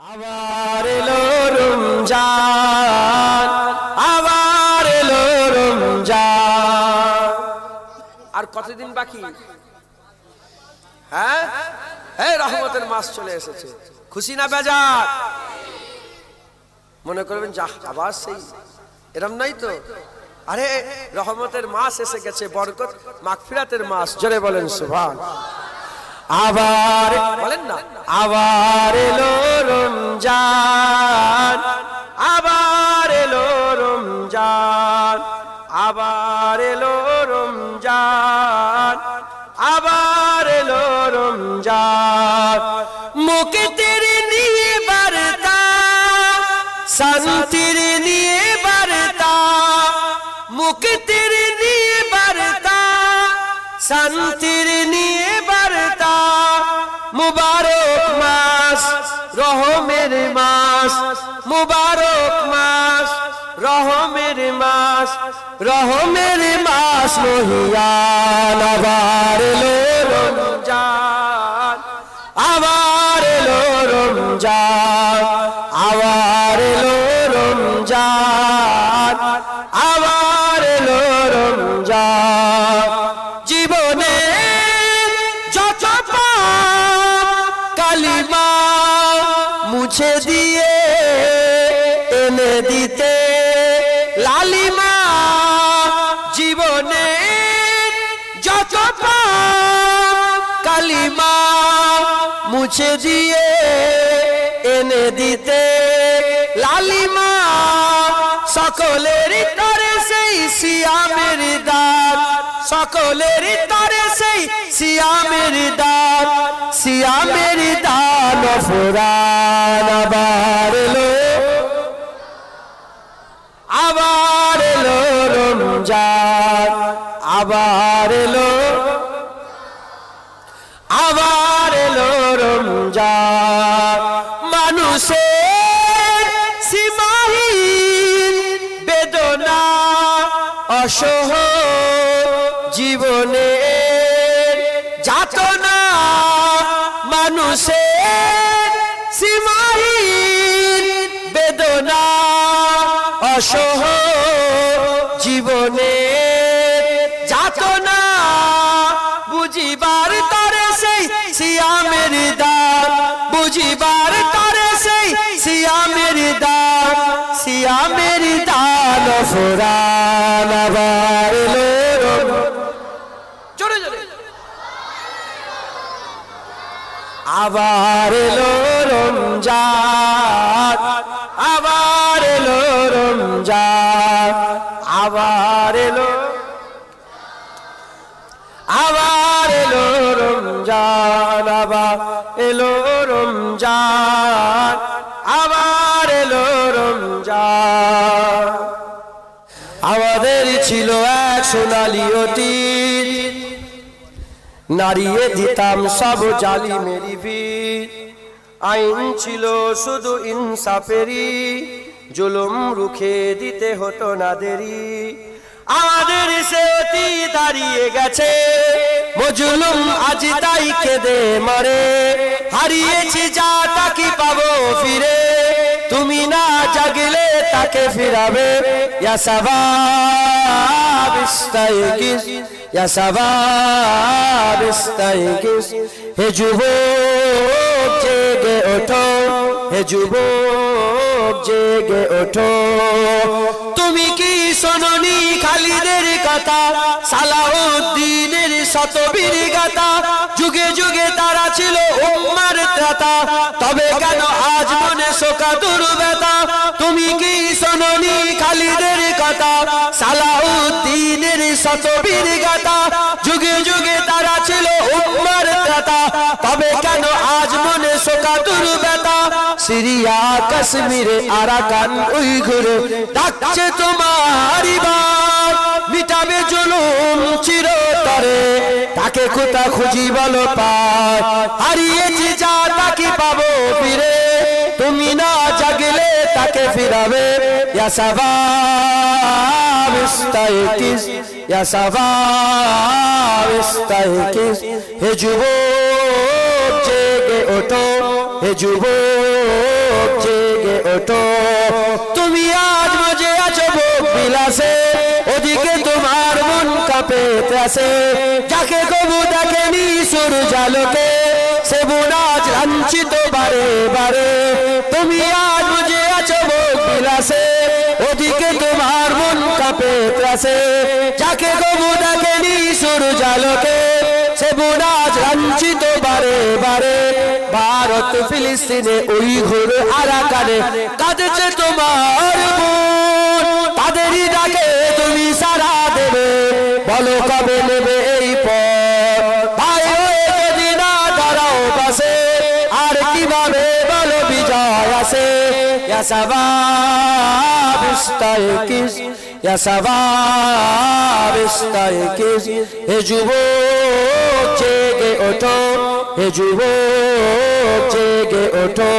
আবার এলো রমজান, আবার এলো রমজান। আর কতদিন বাকি? হ্যাঁ? এই রহমতের মাস চলে এসেছে। খুশি না বেজার? মনে করবেন যা আবার সেই। এরম নাই তো? আরে, রহমতের মাস এসে গেছে, বরকত মাগফিরাতের মাস। জোরে বলেন সুভান আবার বলেন না, আবার এলো রমজান, আবার এলো রমজান, আবার এলো রমজান, আবার এলো রমজান। মুখে তেরে নিয়ে বার্তা, শান্তির নিয়ে বার্তা, মুখে তেরে নিয়ে বার্তা বার্তা মুবারক মাস, রহমের মাস, মুবারক মাস, রহমের মাস রহমের মাস, মহিয়ান আবার এলো রমজান, আবার এলো রমজান। মুছে দিয়ে এনে দিতে। লালিমা, জীবনে যত কালিমা মুছে দিয়ে এনে দিতে। লালিমা, সকলের তরে সেই সিয়ামের সকলের তরে সেই সিয়ামের দান সিয়ামের দান ফুরান আবার এলো। আবার এলো রমজান, আবার এলো। আবার এলো রমজান। মানুষের অসহ জীবনে যাত না বুঝিবার তরে সেই সিয়ামের দাম, বুঝিবার তরে সেই সিয়ামের দাম, সিয়ামের দান ফুরান আবার আবার এলো রমজান। রমজান আবার এলো। আবার এলো রমজান, আবার এলো রমজান, আবার এলো রমজান। আমাদের ছিল এক সোনালি অতীত। নারিয়ে দিতাম সব জালি মেরি আইন ছিল শুধু ইনসাফেরি জুলুম রুখে দিতে হতো না দেরি। আমাদের সে দাঁড়িয়ে গেছে। মজলুম আজ তাই কেঁদে মরে। হারিয়েছি যা তাকি পাবো ফিরে। তুমি না জাগলে তাকে ফিরাবে। ইয়া সাবাব হে ওঠো। হে জেগে ওঠো। তুমি কি শোনি খালিদের কথা? সালাউদ্দিনের শতবীর গাথা। যুগে যুগে তারা ছিল উম্মার ত্রাতা। তবে কেন আজ মনে শোকা দুর্বেতা তুমি কি শোনি খালিদের কথা? সালাউদ্দিনের শতবীর গাথা। যুগে যুগে তারা ছিল উম্মার ত্রাতা। তবে কেন আজ মনে শোকা দুর্বেতা সিরিয়া কাশ্মীরে আরাকান উই ঘুরে। ডাকছে তোমার বার মিটাবে জুলুম চিরতরে। তাকে কোথা খুঁজি বলো পায় হারিয়েছি যা তাকে পাবো ফিরে? তুমি না জাগলে তাকে ফিরাবে। ইয়া সাবাব ইস্তাইকিস, ইয়া ইস্তাইকিস। হে যুবক, জেগে ওঠো। হে যুবক ওঠো। তুমি আজ মজে আছো ভোগ বিলাসে, ওদিকে তোমার মন কাঁপে ত্রাসে যাকে কবু তাকে নিশুর জালকে, সে বুনাজ লাঞ্ছিত বারে বারে। তুমি আজ মজে আছো ভোগ বিলাসে, ওদিকে তোমার মন কাঁপে ত্রাসে যাকে কবু তাকে নিশুর জালকে সে বুনাজ লাঞ্ছিত বারে বারে। ভারত ফিলিস্তিনে ওই ঘোর আরাকানে কাঁদেছে তোমার তাদেরই ডাকে তুমি সারা দেবে। বলো কবে নেবে এই পথ? ভাই যদি না দাঁড়াও পাশে, আর কীভাবে বিজয় আসে? ইয়াসাবাব ইস্তাইকিস ইয়াসাবাব ইস্তাইকিস হে যুবক জেগে ওঠো হে যুবক জেগে ওঠো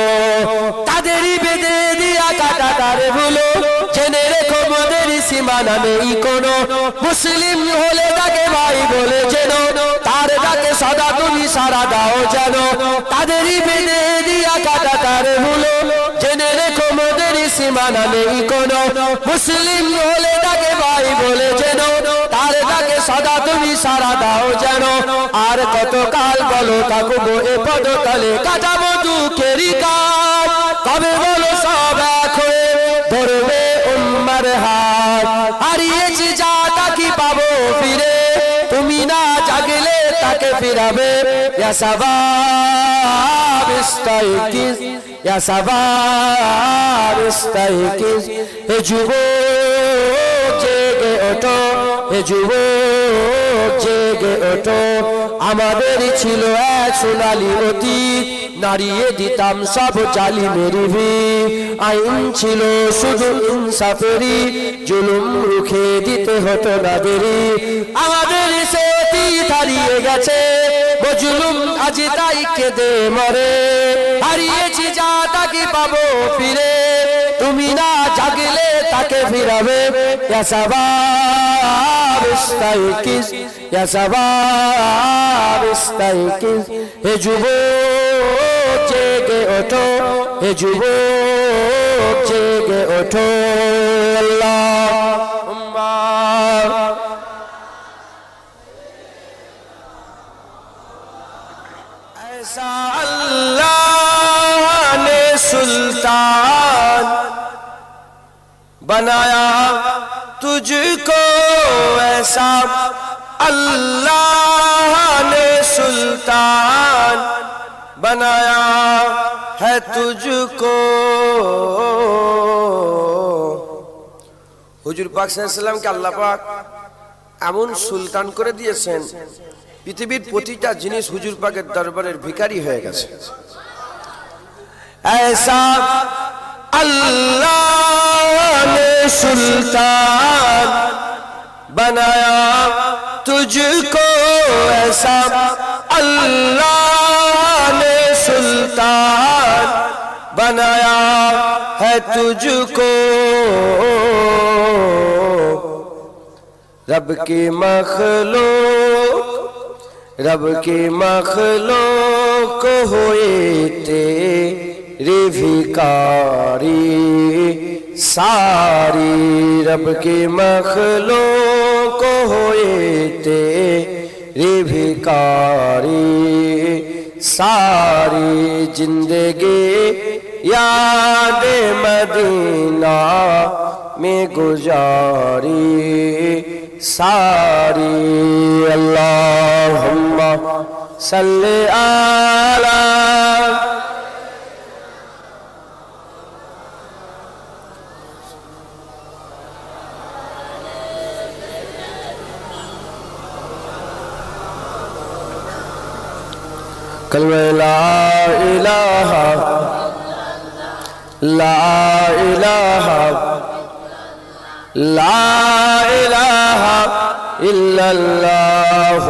তাদেরই বেঁধে দিয়া কাটা তারে ভুলো জেনে রেখো মোদের সীমানা নেই কোনো মুসলিম হলে তাকে ভাই বলে যেন তার ডাকে সদা তুমি সারা দাও যেন তাদেরই বেঁধে দিয়া কাটা তারে ভুলো সীমানা নেই মুসলিম হলে তাকে ভাই বলে যেন তার ডাকে সদা তুমি সারা দাও যেন। আর কত কাল বলো থাকব এ পদতলে কাটাবো দুঃখেরই কবে বলো সব এক হয়ে ধরবে উম্মার হাত। হারিয়েছি যা তাকি পাবো ফিরে তুমি না জাগলে তাকে ফিরাবে। হে যুবক, জেগে ওঠো, হে যুবক, জেগে ওঠো। আমাদেরই ছিল এক সোনালি অতীত, নাড়িয়ে দিতাম সব জালি মেরিভি আইন ছিল শুধু ইনসাফেরি জুলুম রুখে দিতে হতো না দেরি আমাদের গেছে। ও জুলুম আজ তাই কেঁদে মরে। হারিয়েছি যা তাকে পাবো ফিরে। তুমি না জাগলে তাকে ফিরাবে। হে যুবক, জেগে ওঠো। হে যুবক, জেগে ওঠো। আল্লাহ। सुल्तान बनाया तुझको ऐसा अल्लाह ने सुल्तान बनाया है तुझको হুজুর পাক সাল্লামকে আল্লাহ পাক এমন সুলতান করে দিয়েছেন পৃথিবীর প্রতিটা জিনিস হুজুর পাকের দরবারের ভিখারি হয়ে গেছে ایسا اللہ نے سلطان بنایا تجھ کو ایسا اللہ نے سلطان بنایا ہے تجھ کو رب کی مخلوق رب کی مخلوق ہوئے تھے भिकारी सारी रब की मखलूक हुए तेरे भिकारी सारी ज़िंदगी याद मदीना में गुजारी। सारी अल्लाहुम्मा सल्ले आला كلمة لا إله لا إله لا إله إلا الله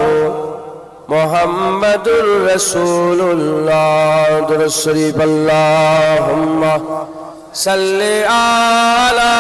محمد رسول الله درس اللهم صل على